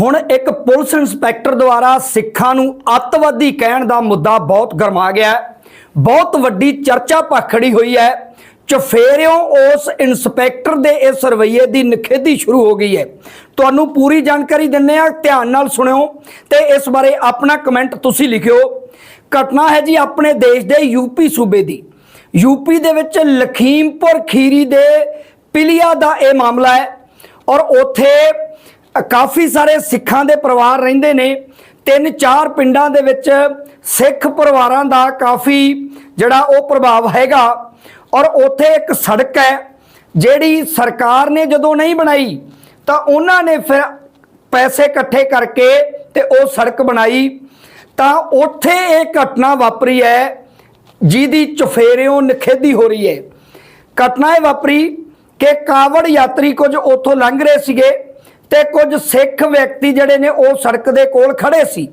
ਹੁਣ ਇੱਕ police inspector ਦੁਆਰਾ ਸਿੱਖਾਂ ਨੂੰ ਅੱਤਵਾਦੀ ਕਹਿਣ ਦਾ ਮੁੱਦਾ ਬਹੁਤ ਗਰਮਾ ਗਿਆ ਬਹੁਤ ਵੱਡੀ ਚਰਚਾ ਭਖੜੀ ਹੋਈ ਹੈ। ਚਫੇਰਿਓਂ ਉਸ ਇੰਸਪੈਕਟਰ ਦੇ ਇਸ ਰਵੱਈਏ ਦੀ ਨਿਖੇਧੀ ਸ਼ੁਰੂ ਹੋ ਗਈ ਹੈ। ਤੁਹਾਨੂੰ ਪੂਰੀ ਜਾਣਕਾਰੀ ਦਿੰਨੇ ਆ ਧਿਆਨ ਨਾਲ ਸੁਣਿਓ ਤੇ ਇਸ ਬਾਰੇ ਆਪਣਾ ਕਮੈਂਟ ਤੁਸੀਂ ਲਿਖਿਓ। ਘਟਨਾ ਹੈ ਜੀ ਆਪਣੇ ਦੇਸ਼ ਦੇ ਯੂਪੀ ਸੂਬੇ ਦੀ। ਯੂਪੀ ਦੇ ਵਿੱਚ ਲਖੀਮਪੁਰ ਖੀਰੀ ਦੇ ਪਿਲੀਆ ਦਾ ਇਹ ਮਾਮਲਾ ਹੈ ਔਰ ਉੱਥੇ ਕਾਫੀ ਸਾਰੇ ਸਿੱਖਾਂ ਦੇ ਪਰਿਵਾਰ ਰਹਿੰਦੇ ਨੇ। ਤਿੰਨ ਚਾਰ ਪਿੰਡਾਂ ਦੇ ਵਿੱਚ ਸਿੱਖ ਪਰਿਵਾਰਾਂ ਦਾ ਕਾਫੀ ਜਿਹੜਾ ਉਹ ਪ੍ਰਭਾਵ ਹੈਗਾ। ਔਰ ਉੱਥੇ ਇੱਕ ਸੜਕ ਹੈ, ਜਿਹੜੀ ਸਰਕਾਰ ਨੇ ਜਦੋਂ ਨਹੀਂ ਬਣਾਈ, ਤਾਂ ਉਹਨਾਂ ਨੇ ਫਿਰ ਪੈਸੇ ਇਕੱਠੇ ਕਰਕੇ ਤੇ ਉਹ ਸੜਕ ਬਣਾਈ। ਤਾਂ ਉੱਥੇ ਇਹ ਘਟਨਾ ਵਾਪਰੀ ਹੈ, ਜਿਹਦੀ ਚਫੇਰਿਓਂ ਨਿਖੇਧੀ ਹੋ ਰਹੀ ਹੈ। ਘਟਨਾ ਇਹ ਵਾਪਰੀ ਕਿ ਕਾਵੜ ਯਾਤਰੀ ਕੁਝ ਉੱਥੋਂ ਲੰਘ ਰਹੇ ਸੀਗੇ। ਤੇ ਕੁਝ ਸਿੱਖ ਵਿਅਕਤੀ ਜਿਹੜੇ ਨੇ ਉਹ ਸੜਕ ਦੇ ਕੋਲ ਖੜੇ ਸੀ।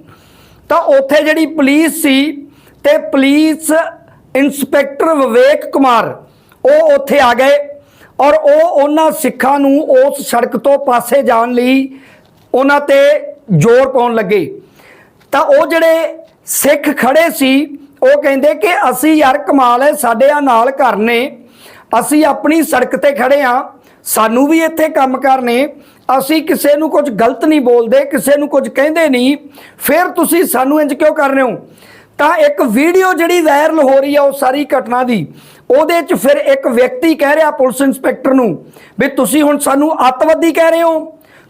ਤਾਂ ਉੱਥੇ ਜਿਹੜੀ ਪੁਲਿਸ ਸੀ ਤੇ ਪੁਲਿਸ ਇੰਸਪੈਕਟਰ ਵਿਵੇਕ ਕੁਮਾਰ, ਉਹ ਉੱਥੇ ਆ ਗਏ ਔਰ ਉਹ ਉਹਨਾਂ ਸਿੱਖਾਂ ਨੂੰ ਉਸ ਸੜਕ ਤੋਂ ਪਾਸੇ ਜਾਣ ਲਈ ਉਹਨਾਂ ਤੇ ਜ਼ੋਰ ਪਾਉਣ ਲੱਗੇ। ਤਾਂ ਉਹ ਜਿਹੜੇ ਸਿੱਖ ਖੜੇ ਸੀ, ਉਹ ਕਹਿੰਦੇ ਕਿ ਅਸੀਂ ਯਾਰ ਕਮਾਲ ਹੈ ਸਾਡੇ ਆ ਨਾਲ ਘਰ ਨੇ, ਅਸੀਂ ਆਪਣੀ ਸੜਕ ਤੇ ਖੜੇ ਆ, ਸਾਨੂੰ ਵੀ ਇੱਥੇ ਕੰਮ ਕਰਨੇ ਅਸੀਂ ਕਿਸੇ ਨੂੰ ਕੁਝ ਗਲਤ ਨਹੀਂ ਬੋਲਦੇ, ਕਿਸੇ ਨੂੰ ਕੁਝ ਕਹਿੰਦੇ ਨਹੀਂ, ਫਿਰ ਤੁਸੀਂ ਸਾਨੂੰ ਇੰਜ ਕਿਉਂ ਕਰ ਰਹੇ ਹੋ? ਤਾਂ ਇੱਕ ਵੀਡੀਓ ਜਿਹੜੀ ਵਾਇਰਲ ਹੋ ਰਹੀ ਆ ਉਹ ਸਾਰੀ ਘਟਨਾ ਦੀ, ਉਹਦੇ 'ਚ ਫਿਰ ਇੱਕ ਵਿਅਕਤੀ ਕਹਿ ਰਿਹਾ ਪੁਲਿਸ ਇੰਸਪੈਕਟਰ ਨੂੰ ਵੀ ਤੁਸੀਂ ਹੁਣ ਸਾਨੂੰ ਅੱਤਵਾਦੀ ਕਹਿ ਰਹੇ ਹੋ,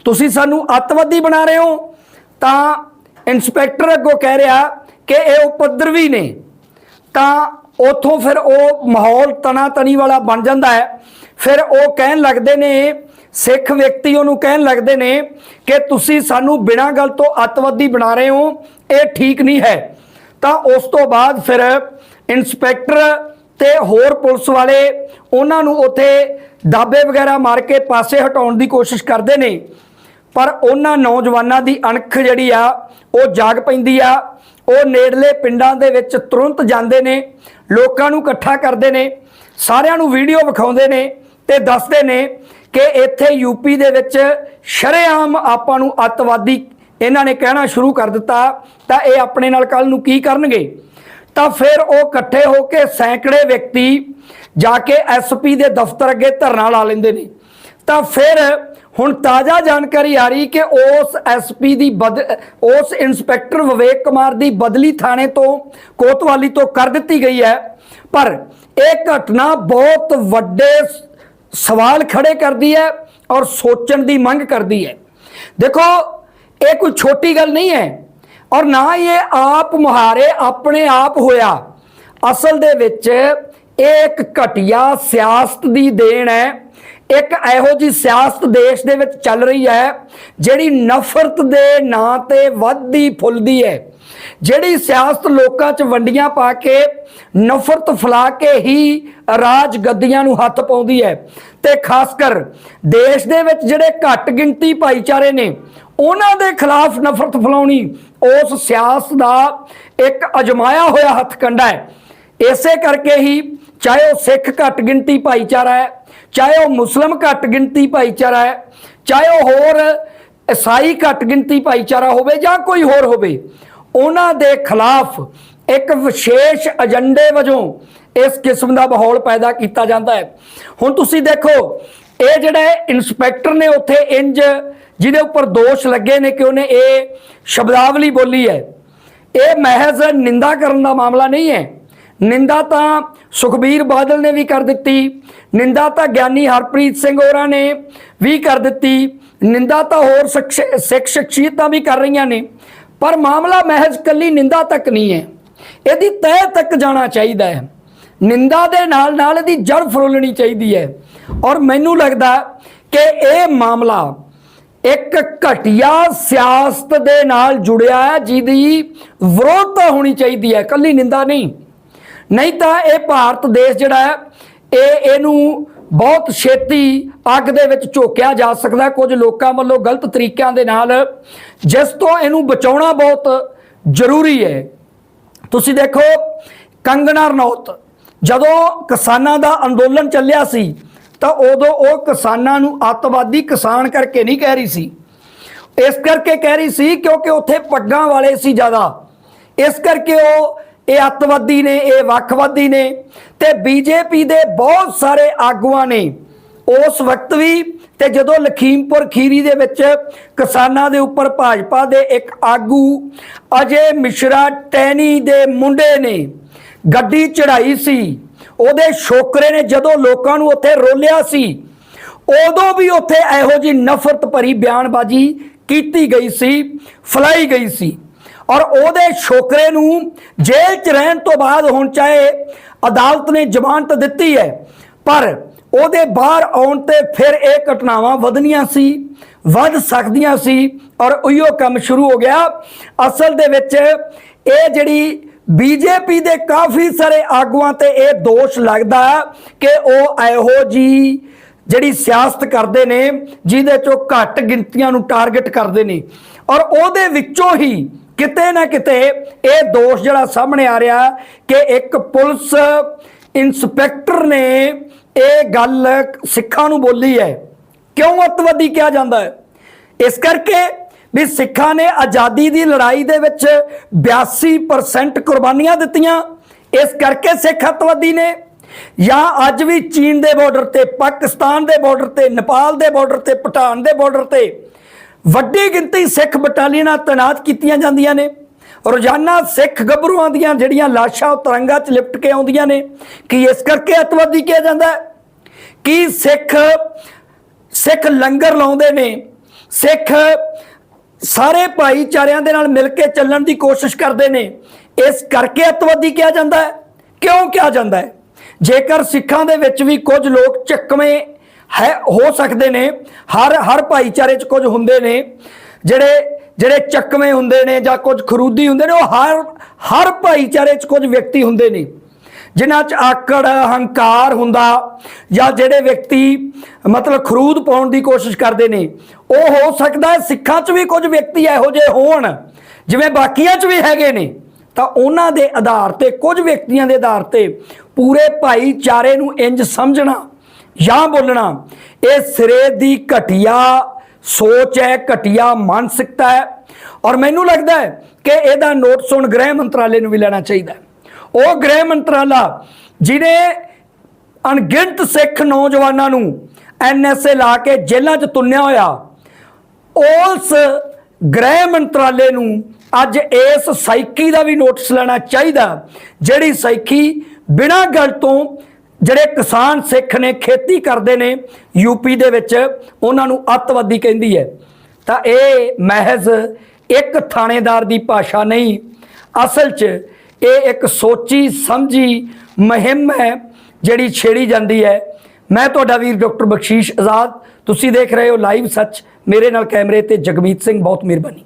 ਤੁਸੀਂ ਸਾਨੂੰ ਅੱਤਵਾਦੀ ਬਣਾ ਰਹੇ ਹੋ। ਤਾਂ ਇੰਸਪੈਕਟਰ ਅੱਗੋਂ ਕਹਿ ਰਿਹਾ ਕਿ ਇਹ ਉਪਦਰਵੀ ਨੇ। ਤਾਂ ਉਥੋਂ ਫਿਰ ਉਹ ਮਾਹੌਲ ਤਣਾ ਤਣੀ ਵਾਲਾ ਬਣ ਜਾਂਦਾ ਹੈ। ਫਿਰ ਉਹ ਕਹਿਣ ਲੱਗਦੇ ਨੇ ਸਿੱਖ ਵਿਅਕਤੀ ਉਹਨੂੰ ਕਹਿਣ ਲੱਗਦੇ ਨੇ ਕਿ ਤੁਸੀਂ ਸਾਨੂੰ ਬਿਨਾਂ ਗੱਲ ਤੋਂ ਅੱਤਵਾਦੀ ਬਣਾ ਰਹੇ ਹੋ, ਇਹ ਠੀਕ ਨਹੀਂ ਹੈ। ਤਾਂ ਉਸ ਤੋਂ ਬਾਅਦ ਫਿਰ ਇੰਸਪੈਕਟਰ ਤੇ ਹੋਰ ਪੁਲਿਸ ਵਾਲੇ ਉਹਨਾਂ ਨੂੰ ਉੱਥੇ ਦਾਬੇ ਵਗੈਰਾ ਮਾਰ ਕੇ ਪਾਸੇ ਹਟਾਉਣ ਦੀ ਕੋਸ਼ਿਸ਼ ਕਰਦੇ ਨੇ। ਪਰ ਉਹਨਾਂ ਨੌਜਵਾਨਾਂ ਦੀ ਅਣਖ ਜਿਹੜੀ ਆ, ਉਹ ਜਾਗ ਪੈਂਦੀ ਆ। ਉਹ ਨੇੜਲੇ ਪਿੰਡਾਂ ਦੇ ਵਿੱਚ ਤੁਰੰਤ ਜਾਂਦੇ ਨੇ, ਲੋਕਾਂ ਨੂੰ ਇਕੱਠਾ ਕਰਦੇ ਨੇ, ਸਾਰਿਆਂ ਨੂੰ ਵੀਡੀਓ ਵਿਖਾਉਂਦੇ ਨੇ ਤੇ ਦੱਸਦੇ ਨੇ ਕਿ ਇੱਥੇ ਯੂਪੀ ਦੇ ਵਿੱਚ ਸ਼ਰੇਆਮ ਆਪਾਂ ਨੂੰ ਅੱਤਵਾਦੀ ਇਹਨਾਂ ਨੇ ਕਹਿਣਾ ਸ਼ੁਰੂ ਕਰ ਦਿੱਤਾ, ਤਾਂ ਇਹ ਆਪਣੇ ਨਾਲ ਕੱਲ ਨੂੰ ਕੀ ਕਰਨਗੇ? ਤਾਂ ਫਿਰ ਉਹ ਇਕੱਠੇ ਹੋ ਕੇ ਸੈਂਕੜੇ ਵਿਅਕਤੀ ਜਾ ਕੇ ਐਸਪੀ ਦੇ ਦਫ਼ਤਰ ਅੱਗੇ ਧਰਨਾ ਲਾ ਲੈਂਦੇ ਨੇ। ਤਾਂ ਫਿਰ ਹੁਣ ਤਾਜ਼ਾ ਜਾਣਕਾਰੀ ਆ ਰਹੀ ਕਿ ਉਸ ਐਸਪੀ ਦੀ ਬਦ, ਉਸ ਇੰਸਪੈਕਟਰ ਵਿਵੇਕ ਕੁਮਾਰ ਦੀ ਬਦਲੀ ਥਾਣੇ ਤੋਂ, ਕੋਤਵਾਲੀ ਤੋਂ ਕਰ ਦਿੱਤੀ ਗਈ ਹੈ। ਪਰ ਇਹ ਘਟਨਾ ਬਹੁਤ ਵੱਡੇ ਸਵਾਲ ਖੜੇ ਕਰਦੀ ਹੈ ਔਰ ਸੋਚਣ ਦੀ ਮੰਗ ਕਰਦੀ ਹੈ। ਦੇਖੋ, ਇਹ ਕੋਈ ਛੋਟੀ ਗੱਲ ਨਹੀਂ ਹੈ ਔਰ ਨਾ ਹੀ ਇਹ ਆਪ ਮੁਹਾਰੇ ਆਪਣੇ ਆਪ ਹੋਇਆ। ਅਸਲ ਦੇ ਵਿੱਚ ਇਹ ਇੱਕ ਘਟੀਆ ਸਿਆਸਤ ਦੀ ਦੇਣ ਹੈ। ਇੱਕ ਇਹੋ ਜੀ ਸਿਆਸਤ ਦੇਸ਼ ਦੇ ਵਿੱਚ ਚੱਲ ਰਹੀ ਹੈ ਜਿਹੜੀ ਨਫ਼ਰਤ ਦੇ ਨਾਂ ਤੇ ਵੱਧਦੀ ਫੁੱਲਦੀ ਹੈ। ਜਿਹੜੀ ਸਿਆਸਤ ਲੋਕਾਂ 'ਚ ਵੰਡੀਆਂ ਪਾ ਕੇ, ਨਫ਼ਰਤ ਫੈਲਾ ਕੇ ਹੀ ਰਾਜ ਗੱਦੀਆਂ ਨੂੰ ਹੱਥ ਪਾਉਂਦੀ ਹੈ। ਤੇ ਖਾਸ ਕਰ ਦੇਸ਼ ਦੇ ਵਿੱਚ ਜਿਹੜੇ ਘੱਟ ਗਿਣਤੀ ਭਾਈਚਾਰੇ ਨੇ, ਉਹਨਾਂ ਦੇ ਖਿਲਾਫ ਨਫ਼ਰਤ ਫੈਲਾਉਣੀ ਉਸ ਸਿਆਸਤ ਦਾ ਇੱਕ ਅਜਮਾਇਆ ਹੋਇਆ ਹੱਥਕੰਡਾ ਹੈ। ਇਸੇ ਕਰਕੇ ਹੀ ਚਾਹੇ ਉਹ ਸਿੱਖ ਘੱਟ ਗਿਣਤੀ ਭਾਈਚਾਰਾ ਹੈ, ਚਾਹੇ ਉਹ ਮੁਸਲਮ ਘੱਟ ਗਿਣਤੀ ਭਾਈਚਾਰਾ ਹੈ, ਚਾਹੇ ਉਹ ਹੋਰ ਈਸਾਈ ਘੱਟ ਗਿਣਤੀ ਭਾਈਚਾਰਾ ਹੋਵੇ ਜਾਂ ਕੋਈ ਹੋਰ ਹੋਵੇ ਉਹਨਾਂ ਦੇ ਖਿਲਾਫ ਇੱਕ ਵਿਸ਼ੇਸ਼ ਏਜੰਡੇ ਵਜੋਂ ਇਸ ਕਿਸਮ ਦਾ ਮਾਹੌਲ ਪੈਦਾ ਕੀਤਾ ਜਾਂਦਾ ਹੈ। ਹੁਣ ਤੁਸੀਂ ਦੇਖੋ, ਇਹ ਜਿਹੜੇ ਇੰਸਪੈਕਟਰ ਨੇ ਉੱਥੇ ਇੰਜ ਜਿਹਦੇ ਉੱਪਰ ਦੋਸ਼ ਲੱਗੇ ਨੇ ਕਿ ਉਹਨੇ ਇਹ ਸ਼ਬਦਾਵਲੀ ਬੋਲੀ ਹੈ। ਇਹ ਮਹਿਜ਼ ਨਿੰਦਾ ਕਰਨ ਦਾ ਮਾਮਲਾ ਨਹੀਂ ਹੈ। ਨਿੰਦਾ ਤਾਂ ਸੁਖਬੀਰ ਬਾਦਲ ਨੇ ਵੀ ਕਰ ਦਿੱਤੀ, ਨਿੰਦਾ ਤਾਂ ਗਿਆਨੀ ਹਰਪ੍ਰੀਤ ਸਿੰਘ ਹੋਰਾਂ ਨੇ ਵੀ ਕਰ ਦਿੱਤੀ, ਨਿੰਦਾ ਤਾਂ ਹੋਰ ਸ਼ਖਸ- ਸਿੱਖ ਸ਼ਖਸੀਅਤਾਂ ਵੀ ਕਰ ਰਹੀਆਂ ਨੇ। ਪਰ ਮਾਮਲਾ ਮਹਿਜ਼ ਕੱਲੀ ਨਿੰਦਾ ਤੱਕ ਨਹੀਂ ਹੈ। ਇਹਦੀ ਤਹਿ ਤੱਕ ਜਾਣਾ ਚਾਹੀਦਾ ਹੈ। ਨਿੰਦਾ ਦੇ ਨਾਲ ਨਾਲ ਇਹਦੀ ਜੜ ਫਰੋਲਣੀ ਚਾਹੀਦੀ ਹੈ। ਔਰ ਮੈਨੂੰ ਲੱਗਦਾ ਕਿ ਇਹ ਮਾਮਲਾ ਇੱਕ ਘਟੀਆ ਸਿਆਸਤ ਦੇ ਨਾਲ ਜੁੜਿਆ ਹੈ, ਜਿਹਦੀ ਵਿਰੋਧਤਾ ਹੋਣੀ ਚਾਹੀਦੀ ਹੈ। ਕੱਲੀ ਨਿੰਦਾ ਨਹੀਂ। ਨਹੀਂ ਤਾਂ ਇਹ ਭਾਰਤ ਦੇਸ਼ ਜਿਹੜਾ ਹੈ, ਇਹ ਇਹਨੂੰ ਬਹੁਤ ਛੇਤੀ ਅੱਗ ਦੇ ਵਿੱਚ ਝੋਕਿਆ ਜਾ ਸਕਦਾ ਕੁਝ ਲੋਕਾਂ ਵੱਲੋਂ ਗਲਤ ਤਰੀਕਿਆਂ ਦੇ ਨਾਲ ਜਿਸ ਤੋਂ ਇਹਨੂੰ ਬਚਾਉਣਾ ਬਹੁਤ ਜ਼ਰੂਰੀ ਹੈ। ਤੁਸੀਂ ਦੇਖੋ, ਕੰਗਣਾ ਰਣੌਤ, ਜਦੋਂ ਕਿਸਾਨਾਂ ਦਾ ਅੰਦੋਲਨ ਚੱਲਿਆ ਸੀ, ਤਾਂ ਉਦੋਂ ਉਹ ਕਿਸਾਨਾਂ ਨੂੰ ਅੱਤਵਾਦੀ ਕਿਸਾਨ ਕਰਕੇ ਨਹੀਂ ਕਹਿ ਰਹੀ ਸੀ। ਇਸ ਕਰਕੇ ਕਹਿ ਰਹੀ ਸੀ ਕਿਉਂਕਿ ਉੱਥੇ ਪੱਗਾਂ ਵਾਲੇ ਸੀ ਜ਼ਿਆਦਾ। ਇਸ ਕਰਕੇ ਉਹ ਇਹ ਅੱਤਵਾਦੀ ਨੇ, ਇਹ ਵੱਖਵਾਦੀ ਨੇ ਤੇ ਬੀਜੇਪੀ ਦੇ ਬਹੁਤ ਸਾਰੇ ਆਗੂਆਂ ਨੇ। ਉਸ ਵਕਤ ਵੀ ਤੇ ਜਦੋਂ ਲਖੀਮਪੁਰ ਖੀਰੀ ਦੇ ਵਿੱਚ ਕਿਸਾਨਾਂ ਦੇ ਉੱਪਰ ਭਾਜਪਾ ਦੇ ਇੱਕ ਆਗੂ ਅਜੇ ਮਿਸ਼ਰਾ ਟੈਨੀ ਦੇ ਮੁੰਡੇ ਨੇ ਗੱਡੀ ਚੜਾਈ ਸੀ, ਉਹਦੇ ਛੋਕਰੇ ਨੇ ਜਦੋਂ ਲੋਕਾਂ ਨੂੰ ਉੱਥੇ ਰੋਲਿਆ ਸੀ, ਉਦੋਂ ਵੀ ਉੱਥੇ ਇਹੋ ਜੀ ਨਫ਼ਰਤ ਭਰੀ ਬਿਆਨਬਾਜ਼ੀ ਕੀਤੀ ਗਈ ਸੀ, ਫਲਾਈ ਗਈ ਸੀ। ਔਰ ਉਹਦੇ ਛੋਕਰੇ ਨੂੰ ਜੇਲ੍ਹ 'ਚ ਰਹਿਣ ਤੋਂ ਬਾਅਦ ਹੁਣ ਚਾਹੇ ਅਦਾਲਤ ਨੇ ਜ਼ਮਾਨਤ ਦਿੱਤੀ ਹੈ, ਪਰ ਉਹਦੇ ਬਾਹਰ ਆਉਣ ਤੇ ਫਿਰ ਇਹ ਘਟਨਾਵਾਂ ਵਧਣੀਆਂ ਸੀ, ਵੱਧ ਸਕਦੀਆਂ ਸੀ ਔਰ ਉਹੀਓ ਕੰਮ ਸ਼ੁਰੂ ਹੋ ਗਿਆ। ਅਸਲ ਦੇ ਵਿੱਚ ਇਹ ਜਿਹੜੀ ਬੀਜੇਪੀ ਦੇ ਕਾਫੀ ਸਾਰੇ ਆਗੂਆਂ ਤੇ ਇਹ ਦੋਸ਼ ਲੱਗਦਾ ਕਿ ਉਹ ਇਹੋ ਜੀ ਜਿਹੜੀ ਸਿਆਸਤ ਕਰਦੇ ਨੇ, ਜਿਹਦੇ ਚੋਂ ਘੱਟ ਗਿਣਤੀਆਂ ਨੂੰ ਟਾਰਗੇਟ ਕਰਦੇ ਨੇ। ਔਰ ਉਹਦੇ ਵਿੱਚੋਂ ਹੀ ਕਿਤੇ ਨਾ ਕਿਤੇ ਇਹ ਦੋਸ਼ ਜਿਹੜਾ ਸਾਹਮਣੇ ਆ ਰਿਹਾ ਕਿ ਇੱਕ ਪੁਲਿਸ ਇੰਸਪੈਕਟਰ ਨੇ ਇਹ ਗੱਲ ਸਿੱਖਾਂ ਨੂੰ ਬੋਲੀ ਹੈ। ਕਿਉਂ ਅੱਤਵਾਦੀ ਕਿਹਾ ਜਾਂਦਾ ਹੈ? ਇਸ ਕਰਕੇ ਵੀ ਸਿੱਖਾਂ ਨੇ ਆਜ਼ਾਦੀ ਦੀ ਲੜਾਈ ਦੇ ਵਿੱਚ 82% ਕੁਰਬਾਨੀਆਂ ਦਿੱਤੀਆਂ। ਇਸ ਕਰਕੇ ਸਿੱਖ ਅੱਤਵਾਦੀ ਨੇ ਜਾਂ ਅੱਜ ਵੀ ਚੀਨ ਦੇ ਬਾਰਡਰ ਤੇ, ਪਾਕਿਸਤਾਨ ਦੇ ਬਾਰਡਰ ਤੇ, ਨੇਪਾਲ ਦੇ ਬਾਰਡਰ ਤੇ, ਭੂਟਾਨ ਦੇ ਬਾਰਡਰ ਤੇ ਵੱਡੀ ਗਿਣਤੀ ਸਿੱਖ ਬਟਾਲੀਅਨਾਂ ਤੈਨਾਤ ਕੀਤੀਆਂ ਜਾਂਦੀਆਂ ਨੇ। ਰੋਜ਼ਾਨਾ ਸਿੱਖ ਗੱਭਰੂਆਂ ਦੀਆਂ ਜਿਹੜੀਆਂ ਲਾਸ਼ਾਂ ਉਹ ਤਰੰਗਾਂ 'ਚ ਲਿਪਟ ਕੇ ਆਉਂਦੀਆਂ ਨੇ, ਕੀ ਇਸ ਕਰਕੇ ਅੱਤਵਾਦੀ ਕਿਹਾ ਜਾਂਦਾ ਹੈ? ਕੀ ਸਿੱਖ ਸਿੱਖ ਲੰਗਰ ਲਾਉਂਦੇ ਨੇ? ਸਿੱਖ ਸਾਰੇ ਭਾਈਚਾਰਿਆਂ ਦੇ ਨਾਲ ਮਿਲ ਕੇ ਚੱਲਣ ਦੀ ਕੋਸ਼ਿਸ਼ ਕਰਦੇ ਨੇ। ਇਸ ਕਰਕੇ ਅੱਤਵਾਦੀ ਕਿਹਾ ਜਾਂਦਾ ਹੈ? ਕਿਉਂ ਕਿਹਾ ਜਾਂਦਾ ਹੈ? ਜੇਕਰ ਸਿੱਖਾਂ ਦੇ ਵਿੱਚ ਵੀ ਕੁਝ ਲੋਕ ਚੱਕਵੇਂ ਹੈ, ਹੋ ਸਕਦੇ ਨੇ। ਹਰ ਹਰ ਭਾਈਚਾਰੇ 'ਚ ਕੁਝ ਹੁੰਦੇ ਨੇ। ਜਿਹੜੇ ਜਿਹੜੇ ਚੱਕਵੇਂ ਹੁੰਦੇ ਨੇ ਜਾਂ ਕੁਝ ਖਰੂਦੀ ਹੁੰਦੇ ਨੇ, ਉਹ ਹਰ ਹਰ ਭਾਈਚਾਰੇ 'ਚ ਕੁਝ ਵਿਅਕਤੀ ਹੁੰਦੇ ਨੇ। ਜਿਨ੍ਹਾਂ 'ਚ ਆਕੜ, ਹੰਕਾਰ ਹੁੰਦਾ ਜਾਂ ਜਿਹੜੇ ਵਿਅਕਤੀ ਮਤਲਬ ਖਰੂਦ ਪਾਉਣ ਦੀ ਕੋਸ਼ਿਸ਼ ਕਰਦੇ ਨੇ, ਉਹ ਹੋ ਸਕਦਾ ਹੈ ਸਿੱਖਾਂ 'ਚ ਵੀ ਕੁਝ ਵਿਅਕਤੀ ਇਹੋ ਜਿਹੇ ਹੋਣ। ਜਿਵੇਂ ਬਾਕੀਆਂ 'ਚ ਵੀ ਹੈਗੇ ਨੇ, ਤਾਂ ਉਹਨਾਂ ਦੇ ਆਧਾਰ ਤੇ, ਕੁਝ ਵਿਅਕਤੀਆਂ ਦੇ ਆਧਾਰ ਤੇ ਪੂਰੇ ਭਾਈਚਾਰੇ ਨੂੰ ਇੰਜ ਸਮਝਣਾ ਜਾਂ ਬੋਲਣਾ, ਇਹ ਸਿਰੇ ਦੀ ਘਟੀਆ, ਸੋਚ ਹੈ, ਘਟੀਆ, ਮਾਨਸਿਕਤਾ ਹੈ। ਔਰ ਮੈਨੂੰ ਲੱਗਦਾ ਹੈ ਕਿ ਇਹਦਾ ਨੋਟਿਸ ਹੁਣ ਗ੍ਰਹਿ ਮੰਤਰਾਲੇ ਨੂੰ ਵੀ ਲੈਣਾ ਚਾਹੀਦਾ ਉਹ ਗ੍ਰਹਿ ਮੰਤਰਾਲਾ ਜਿਹਨੇ ਅਣਗਿਣਤ ਸਿੱਖ ਨੌਜਵਾਨਾਂ ਨੂੰ ਐਨਐਸਏ ਲਾ ਕੇ ਜੇਲ੍ਹਾਂ 'ਚ ਤੁੰਨਿਆ ਹੋਇਆ, ਉਸ ਗ੍ਰਹਿ ਮੰਤਰਾਲੇ ਨੂੰ ਅੱਜ ਇਸ ਸਾਈਕੀ ਦਾ ਵੀ ਨੋਟਿਸ ਲੈਣਾ ਚਾਹੀਦਾ, ਜਿਹੜੀ ਸਾਈਕੀ ਬਿਨਾਂ ਗੱਲ ਤੋਂ ਜਿਹੜੇ ਕਿਸਾਨ ਸਿੱਖ ਨੇ ਖੇਤੀ ਕਰਦੇ ਨੇ ਯੂਪੀ ਦੇ ਵਿੱਚ, ਉਹਨਾਂ ਨੂੰ ਅੱਤਵਾਦੀ ਕਹਿੰਦੀ ਹੈ। ਤਾਂ ਇਹ ਮਹਿਜ਼ ਇੱਕ ਥਾਣੇਦਾਰ ਦੀ ਭਾਸ਼ਾ ਨਹੀਂ, ਅਸਲ 'ਚ ਇਹ ਇੱਕ ਸੋਚੀ ਸਮਝੀ ਮੁਹਿੰਮ ਹੈ ਜਿਹੜੀ ਛੇੜੀ ਜਾਂਦੀ ਹੈ। ਮੈਂ ਤੁਹਾਡਾ ਵੀਰ ਡਾਕਟਰ ਬਖਸ਼ੀਸ਼ ਆਜ਼ਾਦ, ਤੁਸੀਂ ਦੇਖ ਰਹੇ ਹੋ ਲਾਈਵ ਸੱਚ, ਮੇਰੇ ਨਾਲ ਕੈਮਰੇ ਤੇ ਜਗਮੀਤ ਸਿੰਘ, ਬਹੁਤ ਮਿਹਰਬਾਨੀ।